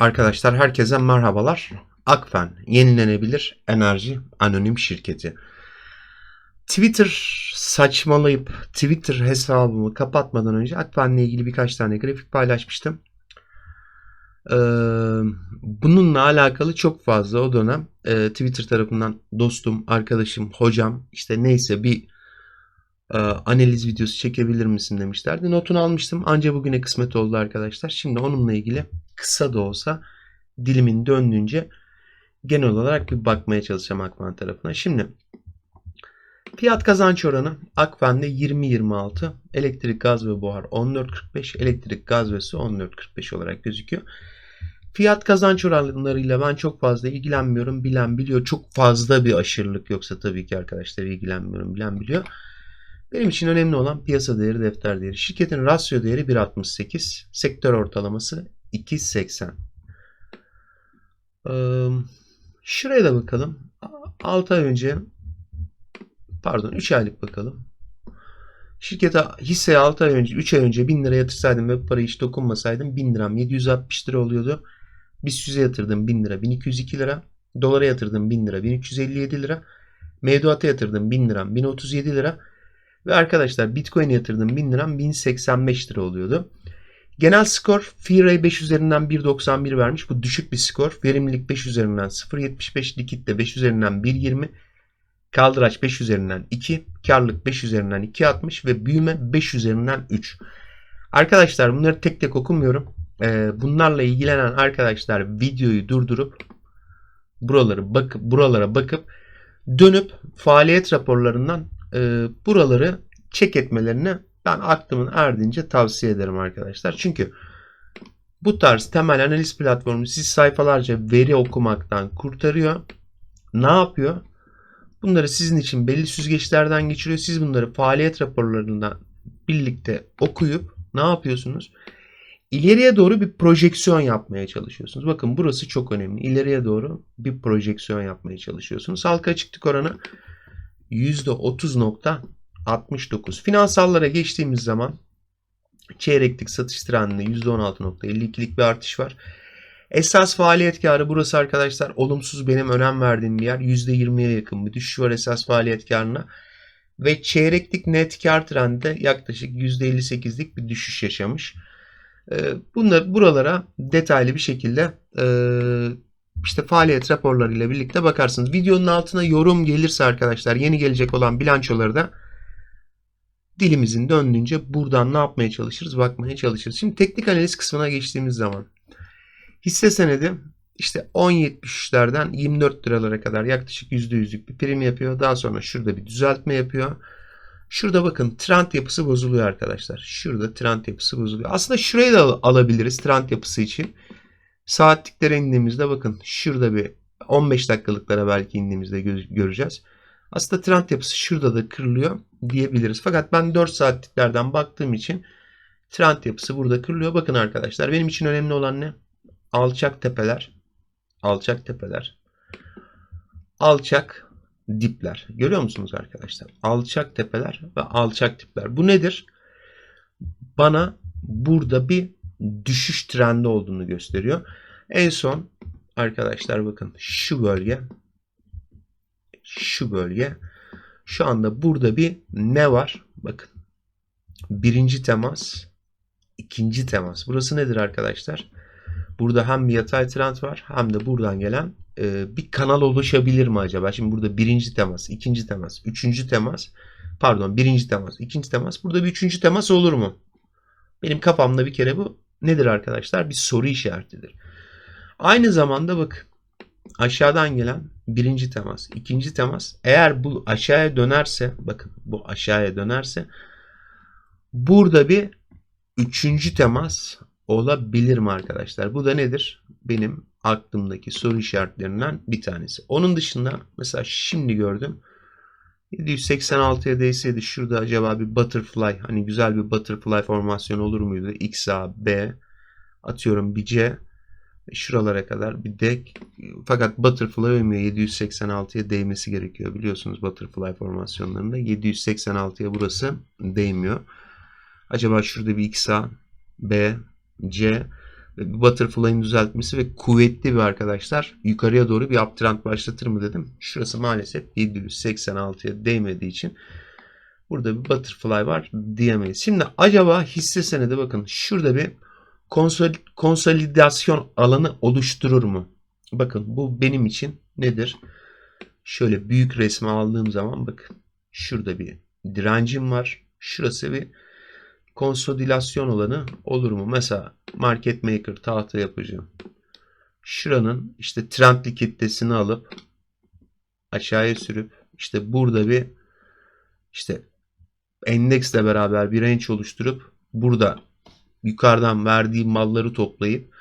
Arkadaşlar herkese merhabalar. Akfen yenilenebilir enerji anonim şirketi. Twitter saçmalayıp Twitter hesabımı kapatmadan önce Akfen'le ilgili birkaç tane grafik paylaşmıştım. Ee, bununla alakalı çok fazla o dönem e, Twitter tarafından dostum, arkadaşım, hocam işte neyse bir e, analiz videosu çekebilir misin demişlerdi. Notunu almıştım. Anca bugüne kısmet oldu arkadaşlar. Şimdi onunla ilgili kısa da olsa dilimin döndüğünce genel olarak bir bakmaya çalışacağım Akfen tarafına. Şimdi fiyat kazanç oranı Akfen'de 20-26, elektrik, gaz ve buhar 14.45, elektrik, gaz ve su 14.45 olarak gözüküyor. Fiyat kazanç oranlarıyla ben çok fazla ilgilenmiyorum. Bilen biliyor. Çok fazla bir aşırılık yoksa tabii ki arkadaşlar ilgilenmiyorum. Bilen biliyor. Benim için önemli olan piyasa değeri, defter değeri. Şirketin rasyo değeri 1.68, sektör ortalaması 2.80. Ee, şuraya da bakalım. 6 ay önce pardon 3 aylık bakalım. Şirkete hisseye 6 ay önce 3 ay önce 1000 lira yatırsaydım ve bu parayı hiç dokunmasaydım 1000 liram 760 lira oluyordu. BIST 100'e yatırdım 1000 lira 1202 lira. Dolara yatırdım 1000 lira 1357 lira. Mevduata yatırdım 1000 liram 1037 lira. Ve arkadaşlar Bitcoin'e yatırdım 1000 liram 1085 lira oluyordu. Genel skor FIRE 5 üzerinden 1.91 vermiş. Bu düşük bir skor. Verimlilik 5 üzerinden 0.75. Likit de 5 üzerinden 1.20. Kaldıraç 5 üzerinden 2. Karlılık 5 üzerinden 2.60 ve büyüme 5 üzerinden 3. Arkadaşlar bunları tek tek okumuyorum. Ee, bunlarla ilgilenen arkadaşlar videoyu durdurup buraları bakıp buralara bakıp dönüp faaliyet raporlarından e, buraları çek etmelerini ben aklımın erdiğince tavsiye ederim arkadaşlar. Çünkü bu tarz temel analiz platformu siz sayfalarca veri okumaktan kurtarıyor. Ne yapıyor? Bunları sizin için belli süzgeçlerden geçiriyor. Siz bunları faaliyet raporlarından birlikte okuyup ne yapıyorsunuz? İleriye doğru bir projeksiyon yapmaya çalışıyorsunuz. Bakın burası çok önemli. İleriye doğru bir projeksiyon yapmaya çalışıyorsunuz. Halka açıklık oranı %30.69. Finansallara geçtiğimiz zaman çeyreklik satış trendinde %16.52'lik bir artış var. Esas faaliyet karı burası arkadaşlar olumsuz benim önem verdiğim bir yer. %20'ye yakın bir düşüş var esas faaliyet karına. Ve çeyreklik net kar trendinde yaklaşık %58'lik bir düşüş yaşamış. Bunlar buralara detaylı bir şekilde işte faaliyet raporlarıyla birlikte bakarsınız. Videonun altına yorum gelirse arkadaşlar yeni gelecek olan bilançoları da dilimizin döndüğünce buradan ne yapmaya çalışırız? Bakmaya çalışırız. Şimdi teknik analiz kısmına geçtiğimiz zaman hisse senedi işte 10.73'lerden 24 liralara kadar yaklaşık %100'lük bir prim yapıyor. Daha sonra şurada bir düzeltme yapıyor. Şurada bakın trend yapısı bozuluyor arkadaşlar. Şurada trend yapısı bozuluyor. Aslında şurayı da alabiliriz trend yapısı için. Saatliklere indiğimizde bakın şurada bir 15 dakikalıklara belki indiğimizde göreceğiz. Aslında trend yapısı şurada da kırılıyor diyebiliriz. Fakat ben 4 saatliklerden baktığım için trend yapısı burada kırılıyor. Bakın arkadaşlar benim için önemli olan ne? Alçak tepeler. Alçak tepeler. Alçak dipler. Görüyor musunuz arkadaşlar? Alçak tepeler ve alçak dipler. Bu nedir? Bana burada bir düşüş trendi olduğunu gösteriyor. En son arkadaşlar bakın şu bölge şu bölge şu anda burada bir ne var? Bakın. Birinci temas, ikinci temas. Burası nedir arkadaşlar? Burada hem bir yatay trend var hem de buradan gelen e, bir kanal oluşabilir mi acaba? Şimdi burada birinci temas, ikinci temas, üçüncü temas, pardon birinci temas, ikinci temas. Burada bir üçüncü temas olur mu? Benim kafamda bir kere bu nedir arkadaşlar? Bir soru işaretidir. Aynı zamanda bak aşağıdan gelen birinci temas, ikinci temas eğer bu aşağıya dönerse bakın bu aşağıya dönerse burada bir üçüncü temas olabilir mi arkadaşlar? Bu da nedir? Benim aklımdaki soru işaretlerinden bir tanesi. Onun dışında mesela şimdi gördüm. 786'ya değseydi şurada acaba bir butterfly hani güzel bir butterfly formasyon olur muydu? X, A, B atıyorum bir C şuralara kadar bir D fakat butterfly uymuyor 786'ya değmesi gerekiyor biliyorsunuz butterfly formasyonlarında 786'ya burası değmiyor. Acaba şurada bir X, B, C bir butterfly'ın düzeltmesi ve kuvvetli bir arkadaşlar yukarıya doğru bir uptrend başlatır mı dedim. Şurası maalesef 786'ya değmediği için burada bir butterfly var diyemeyiz. Şimdi acaba hisse senedi bakın şurada bir konsol, konsolidasyon alanı oluşturur mu? Bakın bu benim için nedir? Şöyle büyük resmi aldığım zaman bakın şurada bir direncim var. Şurası bir konsolidasyon alanı olur mu? Mesela market maker tahta yapacağım. Şuranın işte trendli kitlesini alıp aşağıya sürüp işte burada bir işte endeksle beraber bir range oluşturup burada yukarıdan verdiği malları toplayıp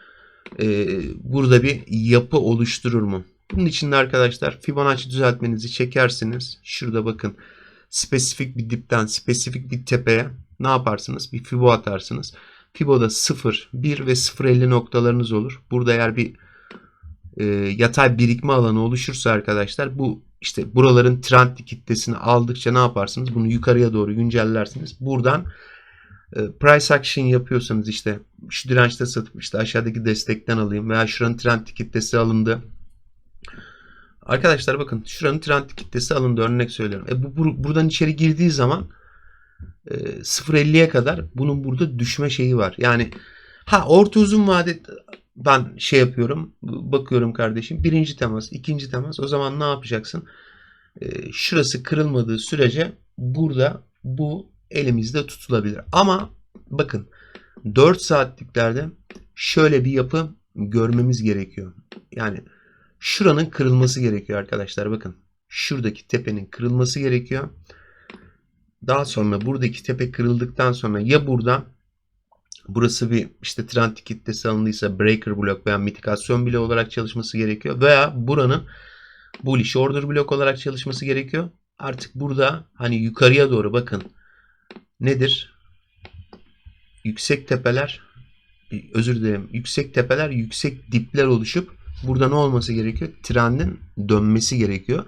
e, burada bir yapı oluşturur mu? Bunun için de arkadaşlar Fibonacci düzeltmenizi çekersiniz. Şurada bakın spesifik bir dipten spesifik bir tepeye ne yaparsınız? Bir Fibo atarsınız. Fibo'da 0, 1 ve 0.50 noktalarınız olur. Burada eğer bir e, yatay birikme alanı oluşursa arkadaşlar bu işte buraların trend kitlesini aldıkça ne yaparsınız? Bunu yukarıya doğru güncellersiniz. Buradan price action yapıyorsanız işte şu dirençte satıp işte aşağıdaki destekten alayım veya şuranın trend kitlesi alındı. Arkadaşlar bakın şuranın trend kitlesi alındı örnek söylüyorum. E bu, bu buradan içeri girdiği zaman e, 0.50'ye kadar bunun burada düşme şeyi var. Yani ha orta uzun vade ben şey yapıyorum bakıyorum kardeşim birinci temas ikinci temas o zaman ne yapacaksın? E, şurası kırılmadığı sürece burada bu elimizde tutulabilir. Ama bakın 4 saatliklerde şöyle bir yapı görmemiz gerekiyor. Yani şuranın kırılması gerekiyor arkadaşlar. Bakın şuradaki tepenin kırılması gerekiyor. Daha sonra buradaki tepe kırıldıktan sonra ya buradan burası bir işte trend kitlesi alındıysa breaker blok veya mitikasyon bloğu olarak çalışması gerekiyor. Veya buranın bullish order blok olarak çalışması gerekiyor. Artık burada hani yukarıya doğru bakın nedir? Yüksek tepeler özür dilerim. Yüksek tepeler, yüksek dipler oluşup burada ne olması gerekiyor? Trendin dönmesi gerekiyor.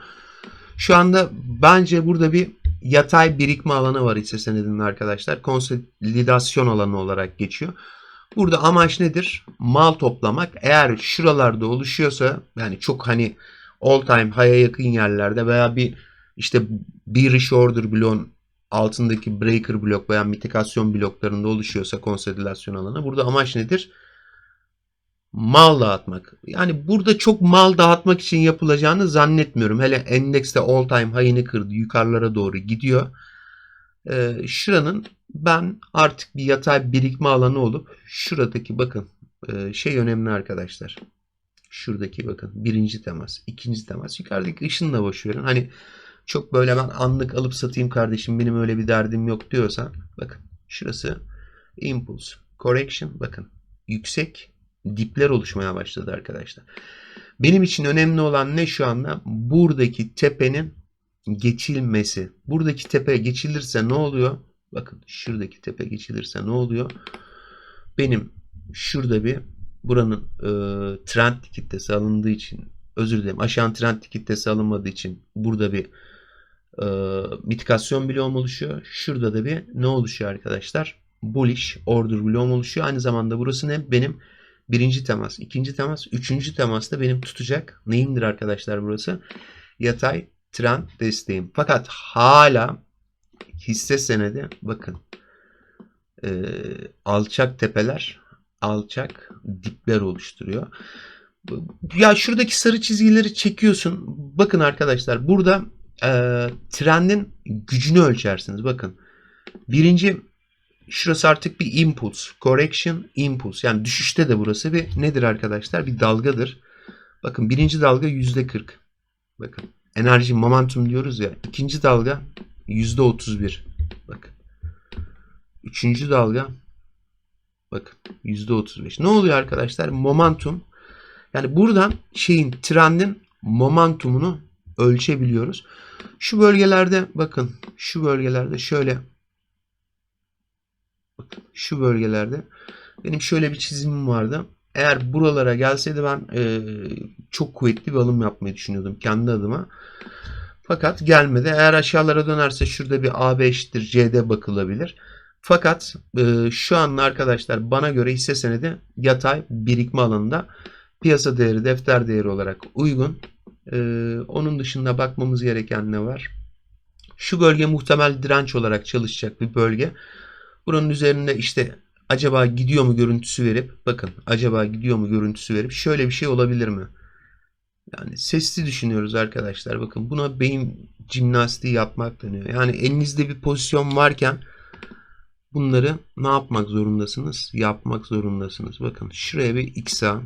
Şu anda bence burada bir yatay birikme alanı var hisse senedinde arkadaşlar. Konsolidasyon alanı olarak geçiyor. Burada amaç nedir? Mal toplamak. Eğer şuralarda oluşuyorsa yani çok hani all time high'a yakın yerlerde veya bir işte bir order bloğun altındaki breaker blok veya mitikasyon bloklarında oluşuyorsa konsolidasyon alanı. Burada amaç nedir? Mal dağıtmak. Yani burada çok mal dağıtmak için yapılacağını zannetmiyorum. Hele endekste all time high'ini kırdı. Yukarılara doğru gidiyor. Ee, şuranın ben artık bir yatay birikme alanı olup şuradaki bakın e, şey önemli arkadaşlar. Şuradaki bakın birinci temas, ikinci temas. Yukarıdaki ışınla boş verin. Hani çok böyle ben anlık alıp satayım kardeşim benim öyle bir derdim yok diyorsan bakın şurası impulse correction bakın yüksek dipler oluşmaya başladı arkadaşlar. Benim için önemli olan ne şu anda? Buradaki tepenin geçilmesi. Buradaki tepe geçilirse ne oluyor? Bakın şuradaki tepe geçilirse ne oluyor? Benim şurada bir buranın e, trend kitlesi alındığı için özür dilerim aşağı trend kitlesi alınmadığı için burada bir e, mitikasyon bloğum oluşuyor. Şurada da bir ne oluşuyor arkadaşlar? Bullish order bloğum oluşuyor. Aynı zamanda burası ne? Benim birinci temas, ikinci temas, üçüncü temas da benim tutacak. Neyimdir arkadaşlar burası? Yatay trend desteğim. Fakat hala hisse senedi bakın e, alçak tepeler alçak dipler oluşturuyor. Ya şuradaki sarı çizgileri çekiyorsun. Bakın arkadaşlar burada e, trendin gücünü ölçersiniz. Bakın birinci şurası artık bir impulse. Correction impulse. Yani düşüşte de burası bir nedir arkadaşlar? Bir dalgadır. Bakın birinci dalga yüzde 40. Bakın enerji momentum diyoruz ya. İkinci dalga yüzde 31. Bakın. Üçüncü dalga bakın yüzde 35. Ne oluyor arkadaşlar? Momentum yani buradan şeyin trendin momentumunu ölçebiliyoruz. Şu bölgelerde bakın şu bölgelerde şöyle bakın şu bölgelerde benim şöyle bir çizimim vardı. Eğer buralara gelseydi ben e, çok kuvvetli bir alım yapmayı düşünüyordum kendi adıma. Fakat gelmedi. Eğer aşağılara dönerse şurada bir AB eşittir CD bakılabilir. Fakat e, şu an arkadaşlar bana göre hisse senedi yatay birikme alanında piyasa değeri defter değeri olarak uygun. E, onun dışında bakmamız gereken ne var? Şu bölge muhtemel direnç olarak çalışacak bir bölge. Buranın üzerinde işte acaba gidiyor mu görüntüsü verip bakın acaba gidiyor mu görüntüsü verip şöyle bir şey olabilir mi? Yani sesli düşünüyoruz arkadaşlar. Bakın buna beyin jimnastiği yapmak deniyor. Yani elinizde bir pozisyon varken bunları ne yapmak zorundasınız? Yapmak zorundasınız. Bakın şuraya bir XA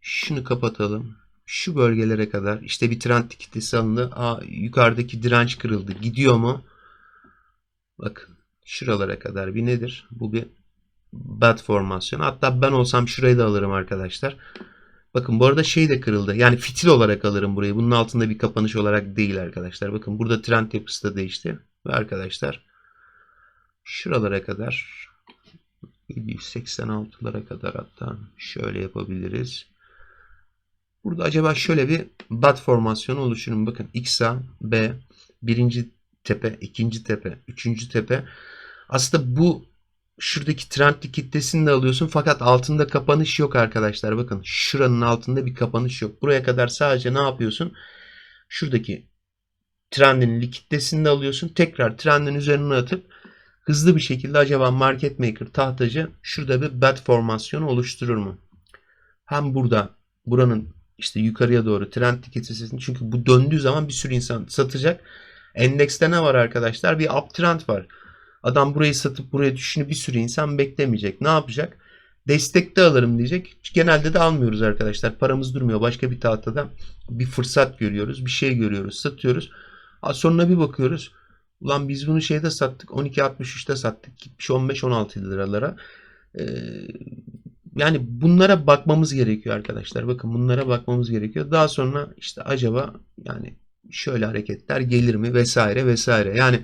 şunu kapatalım. Şu bölgelere kadar işte bir trend kitlesi alındı. Aa, yukarıdaki direnç kırıldı. Gidiyor mu? Bakın şuralara kadar bir nedir? Bu bir bad formasyon. Hatta ben olsam şurayı da alırım arkadaşlar. Bakın bu arada şey de kırıldı. Yani fitil olarak alırım burayı. Bunun altında bir kapanış olarak değil arkadaşlar. Bakın burada trend yapısı da değişti. Ve arkadaşlar şuralara kadar 186'lara kadar hatta şöyle yapabiliriz. Burada acaba şöyle bir bat formasyonu oluşur mu? Bakın XA, B, birinci tepe, ikinci tepe, üçüncü tepe. Aslında bu şuradaki trendli kitlesini de alıyorsun fakat altında kapanış yok arkadaşlar. Bakın şuranın altında bir kapanış yok. Buraya kadar sadece ne yapıyorsun? Şuradaki trendin kitlesini de alıyorsun. Tekrar trendin üzerine atıp hızlı bir şekilde acaba market maker tahtacı şurada bir bat formasyonu oluşturur mu? Hem burada buranın işte yukarıya doğru trend kitlesini çünkü bu döndüğü zaman bir sürü insan satacak. Endekste ne var arkadaşlar? Bir uptrend var. Adam burayı satıp buraya düşünü bir sürü insan beklemeyecek. Ne yapacak? Destekte alırım diyecek. Genelde de almıyoruz arkadaşlar. Paramız durmuyor. Başka bir tahtada bir fırsat görüyoruz. Bir şey görüyoruz. Satıyoruz. Sonra bir bakıyoruz. Ulan biz bunu şeyde sattık. 12.63'te sattık. Gitmiş 15-16 liralara. Ee, yani bunlara bakmamız gerekiyor arkadaşlar. Bakın bunlara bakmamız gerekiyor. Daha sonra işte acaba yani şöyle hareketler gelir mi vesaire vesaire. Yani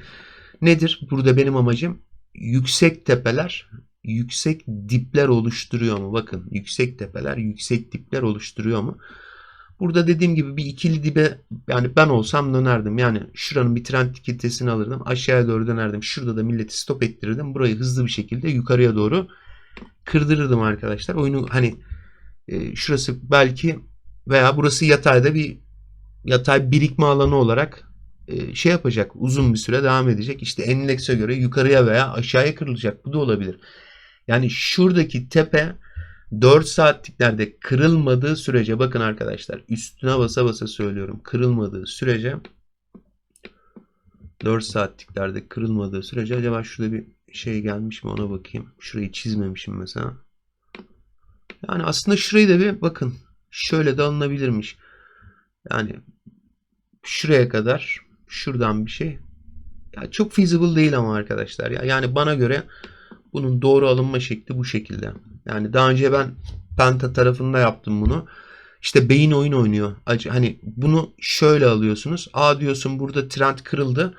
Nedir? Burada benim amacım yüksek tepeler yüksek dipler oluşturuyor mu? Bakın yüksek tepeler yüksek dipler oluşturuyor mu? Burada dediğim gibi bir ikili dibe yani ben olsam dönerdim. Yani şuranın bir trend kitlesini alırdım. Aşağıya doğru dönerdim. Şurada da milleti stop ettirirdim. Burayı hızlı bir şekilde yukarıya doğru kırdırırdım arkadaşlar. Oyunu hani e, şurası belki veya burası yatayda bir yatay birikme alanı olarak e, şey yapacak. Uzun bir süre devam edecek. İşte endekse göre yukarıya veya aşağıya kırılacak. Bu da olabilir. Yani şuradaki tepe 4 saatliklerde kırılmadığı sürece bakın arkadaşlar üstüne basa basa söylüyorum. Kırılmadığı sürece 4 saatliklerde kırılmadığı sürece acaba şurada bir şey gelmiş mi ona bakayım. Şurayı çizmemişim mesela. Yani aslında şurayı da bir bakın. Şöyle de alınabilirmiş. Yani şuraya kadar şuradan bir şey. Ya çok feasible değil ama arkadaşlar. Ya yani bana göre bunun doğru alınma şekli bu şekilde. Yani daha önce ben Penta tarafında yaptım bunu. İşte beyin oyun oynuyor. Hani bunu şöyle alıyorsunuz. A diyorsun burada trend kırıldı.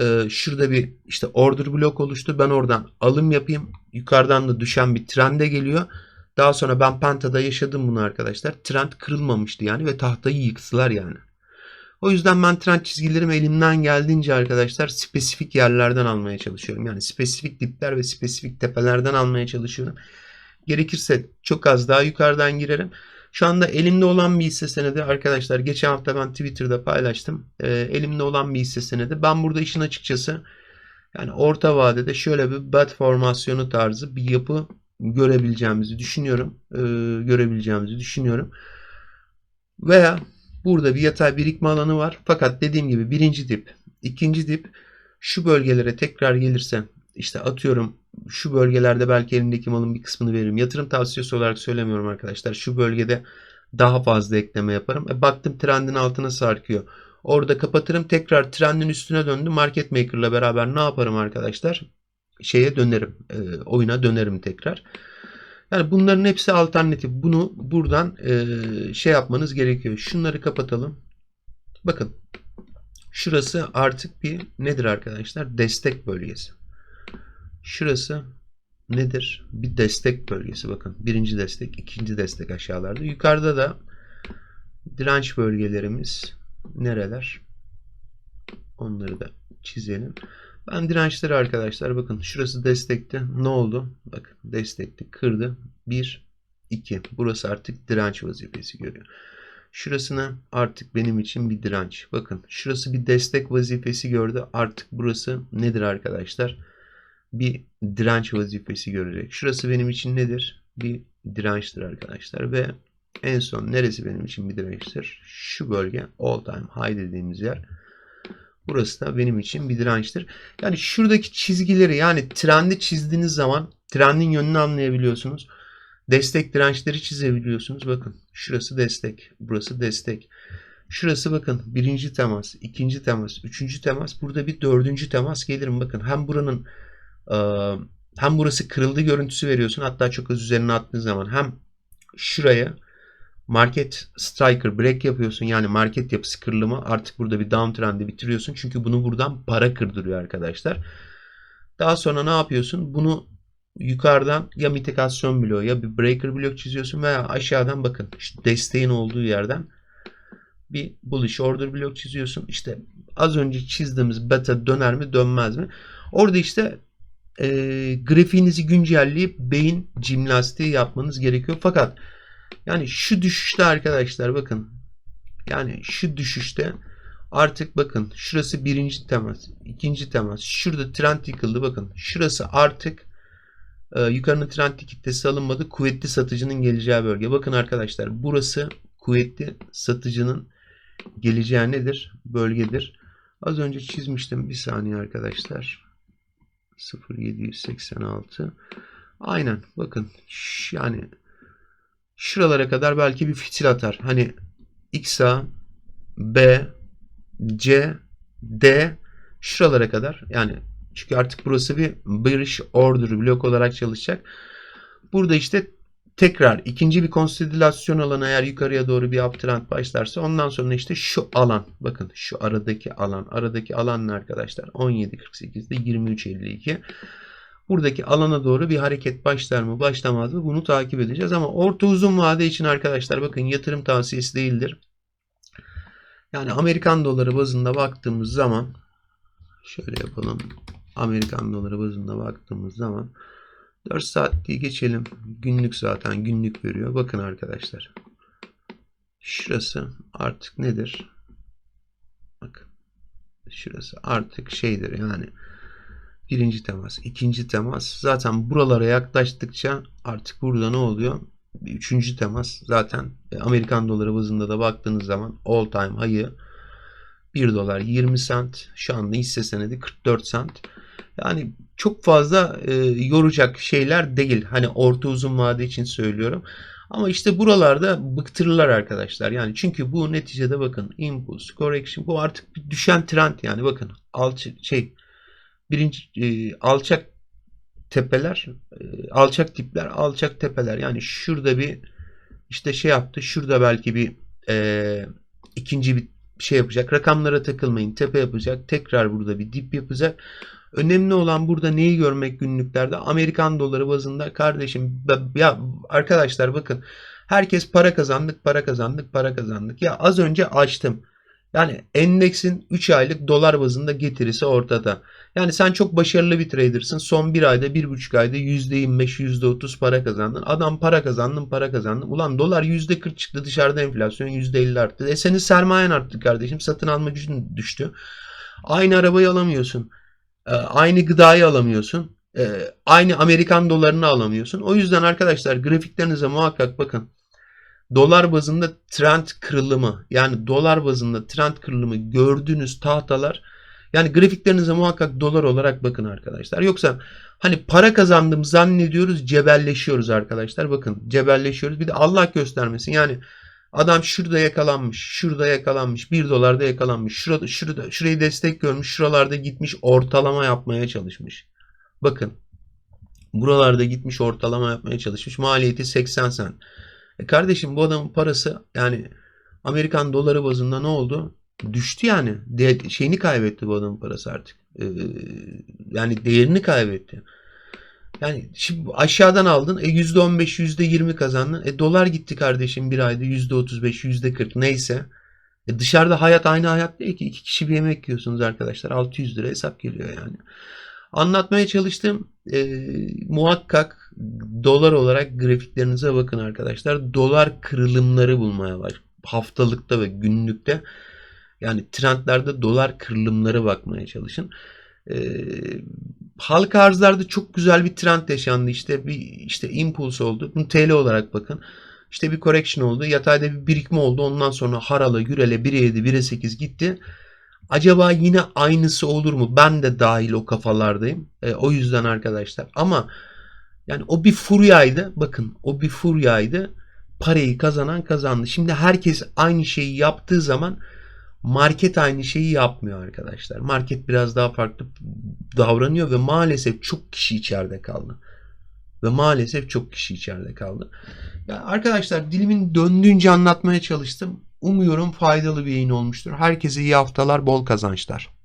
Ee, şurada bir işte order blok oluştu. Ben oradan alım yapayım. Yukarıdan da düşen bir trende geliyor. Daha sonra ben Penta'da yaşadım bunu arkadaşlar. Trend kırılmamıştı yani ve tahtayı yıktılar yani. O yüzden ben trend çizgilerimi elimden geldiğince arkadaşlar spesifik yerlerden almaya çalışıyorum. Yani spesifik dipler ve spesifik tepelerden almaya çalışıyorum. Gerekirse çok az daha yukarıdan girerim. Şu anda elimde olan bir hisse senedi arkadaşlar. Geçen hafta ben Twitter'da paylaştım. E, elimde olan bir hisse senedi. Ben burada işin açıkçası yani orta vadede şöyle bir bat formasyonu tarzı bir yapı görebileceğimizi düşünüyorum. E, görebileceğimizi düşünüyorum. Veya Burada bir yatay birikme alanı var. Fakat dediğim gibi birinci dip, ikinci dip şu bölgelere tekrar gelirse işte atıyorum şu bölgelerde belki elimdeki malın bir kısmını veririm. Yatırım tavsiyesi olarak söylemiyorum arkadaşlar. Şu bölgede daha fazla ekleme yaparım. E, baktım trendin altına sarkıyor. Orada kapatırım. Tekrar trendin üstüne döndüm. Market Maker'la beraber ne yaparım arkadaşlar? Şeye dönerim. E, oyuna dönerim tekrar. Yani bunların hepsi alternatif. Bunu buradan e, şey yapmanız gerekiyor. Şunları kapatalım. Bakın. Şurası artık bir nedir arkadaşlar? Destek bölgesi. Şurası nedir? Bir destek bölgesi. Bakın birinci destek, ikinci destek aşağılarda. Yukarıda da direnç bölgelerimiz nereler? Onları da çizelim. Ben dirençleri arkadaşlar bakın şurası destekti. Ne oldu? Bakın destekti. Kırdı. 1 2. Burası artık direnç vazifesi görüyor. Şurasına artık benim için bir direnç. Bakın şurası bir destek vazifesi gördü. Artık burası nedir arkadaşlar? Bir direnç vazifesi görecek. Şurası benim için nedir? Bir dirençtir arkadaşlar. Ve en son neresi benim için bir dirençtir? Şu bölge all time high dediğimiz yer. Burası da benim için bir dirençtir. Yani şuradaki çizgileri yani trendi çizdiğiniz zaman trendin yönünü anlayabiliyorsunuz. Destek dirençleri çizebiliyorsunuz. Bakın şurası destek, burası destek. Şurası bakın birinci temas, ikinci temas, üçüncü temas. Burada bir dördüncü temas gelirim. Bakın hem buranın hem burası kırıldı görüntüsü veriyorsun. Hatta çok az üzerine attığın zaman hem şuraya market striker break yapıyorsun. Yani market yapısı kırılımı artık burada bir downtrend'i bitiriyorsun. Çünkü bunu buradan para kırdırıyor arkadaşlar. Daha sonra ne yapıyorsun? Bunu yukarıdan ya mitikasyon bloğu ya bir breaker blok çiziyorsun veya aşağıdan bakın işte desteğin olduğu yerden bir bullish order blok çiziyorsun. İşte az önce çizdiğimiz beta döner mi dönmez mi? Orada işte e, grafiğinizi güncelleyip beyin jimnastiği yapmanız gerekiyor. Fakat yani şu düşüşte arkadaşlar bakın yani şu düşüşte artık bakın şurası birinci temas, ikinci temas. Şurada trend yıkıldı bakın. Şurası artık e, yukarının trend kitlesi alınmadı. Kuvvetli satıcının geleceği bölge. Bakın arkadaşlar burası kuvvetli satıcının geleceği nedir? Bölgedir. Az önce çizmiştim. Bir saniye arkadaşlar. 0786. Aynen. Bakın. Yani şuralara kadar belki bir fitil atar. Hani XA, B, C, D şuralara kadar. Yani çünkü artık burası bir bearish order blok olarak çalışacak. Burada işte tekrar ikinci bir konsolidasyon alanı eğer yukarıya doğru bir uptrend başlarsa ondan sonra işte şu alan bakın şu aradaki alan aradaki alan ne arkadaşlar 17.48'de 23.52 buradaki alana doğru bir hareket başlar mı başlamaz mı bunu takip edeceğiz ama orta uzun vade için arkadaşlar bakın yatırım tavsiyesi değildir. Yani Amerikan doları bazında baktığımız zaman şöyle yapalım. Amerikan doları bazında baktığımız zaman 4 saatliği geçelim. Günlük zaten günlük veriyor. Bakın arkadaşlar. Şurası artık nedir? Bakın. Şurası artık şeydir yani. Birinci temas, ikinci temas. Zaten buralara yaklaştıkça artık burada ne oluyor? Üçüncü temas zaten Amerikan doları bazında da baktığınız zaman all time high'ı 1 dolar 20 sent. Şu anda hisse senedi 44 sent. Yani çok fazla e, yoracak şeyler değil. Hani orta uzun vade için söylüyorum. Ama işte buralarda bıktırırlar arkadaşlar. Yani çünkü bu neticede bakın impulse, correction bu artık bir düşen trend yani bakın alç şey birinci e, alçak tepeler, e, alçak tipler, alçak tepeler. Yani şurada bir işte şey yaptı. Şurada belki bir e, ikinci bir şey yapacak. Rakamlara takılmayın. Tepe yapacak. Tekrar burada bir dip yapacak. Önemli olan burada neyi görmek günlüklerde? Amerikan doları bazında kardeşim ya arkadaşlar bakın herkes para kazandık, para kazandık, para kazandık. Ya az önce açtım. Yani endeksin 3 aylık dolar bazında getirisi ortada. Yani sen çok başarılı bir trader'sın. Son bir ayda, bir buçuk ayda %25, %30 para kazandın. Adam para kazandın, para kazandın. Ulan dolar %40 çıktı dışarıda enflasyon %50 arttı. E senin sermayen arttı kardeşim. Satın alma gücün düştü. Aynı arabayı alamıyorsun. E, aynı gıdayı alamıyorsun. E, aynı Amerikan dolarını alamıyorsun. O yüzden arkadaşlar grafiklerinize muhakkak bakın. Dolar bazında trend kırılımı yani dolar bazında trend kırılımı gördüğünüz tahtalar yani grafiklerinize muhakkak dolar olarak bakın arkadaşlar. Yoksa hani para kazandım zannediyoruz cebelleşiyoruz arkadaşlar. Bakın cebelleşiyoruz. Bir de Allah göstermesin. Yani adam şurada yakalanmış. Şurada yakalanmış. 1 dolarda yakalanmış. Şurada, şurada, şurayı destek görmüş. Şuralarda gitmiş ortalama yapmaya çalışmış. Bakın. Buralarda gitmiş ortalama yapmaya çalışmış. Maliyeti 80 sen. E kardeşim bu adamın parası yani Amerikan doları bazında ne oldu? Düştü yani. De, şeyini kaybetti bu adamın parası artık. Ee, yani değerini kaybetti. Yani şimdi aşağıdan aldın. E %15, %20 kazandın. E dolar gitti kardeşim bir ayda %35, %40 neyse. E dışarıda hayat aynı hayat değil ki. İki kişi bir yemek yiyorsunuz arkadaşlar. 600 lira hesap geliyor yani. Anlatmaya çalıştım. E, muhakkak dolar olarak grafiklerinize bakın arkadaşlar. Dolar kırılımları bulmaya var. Haftalıkta ve günlükte. Yani trendlerde dolar kırılımları bakmaya çalışın. Ee, halka arzlarda çok güzel bir trend yaşandı. İşte bir işte impuls oldu. Bunu TL olarak bakın. İşte bir correction oldu. Yatayda bir birikme oldu. Ondan sonra harala, gürele 1'e 7, 1'e 8 gitti. Acaba yine aynısı olur mu? Ben de dahil o kafalardayım. E, o yüzden arkadaşlar. Ama yani o bir furyaydı. Bakın o bir furyaydı. Parayı kazanan kazandı. Şimdi herkes aynı şeyi yaptığı zaman market aynı şeyi yapmıyor arkadaşlar. Market biraz daha farklı davranıyor ve maalesef çok kişi içeride kaldı. Ve maalesef çok kişi içeride kaldı. Ya arkadaşlar dilimin döndüğünce anlatmaya çalıştım. Umuyorum faydalı bir yayın olmuştur. Herkese iyi haftalar, bol kazançlar.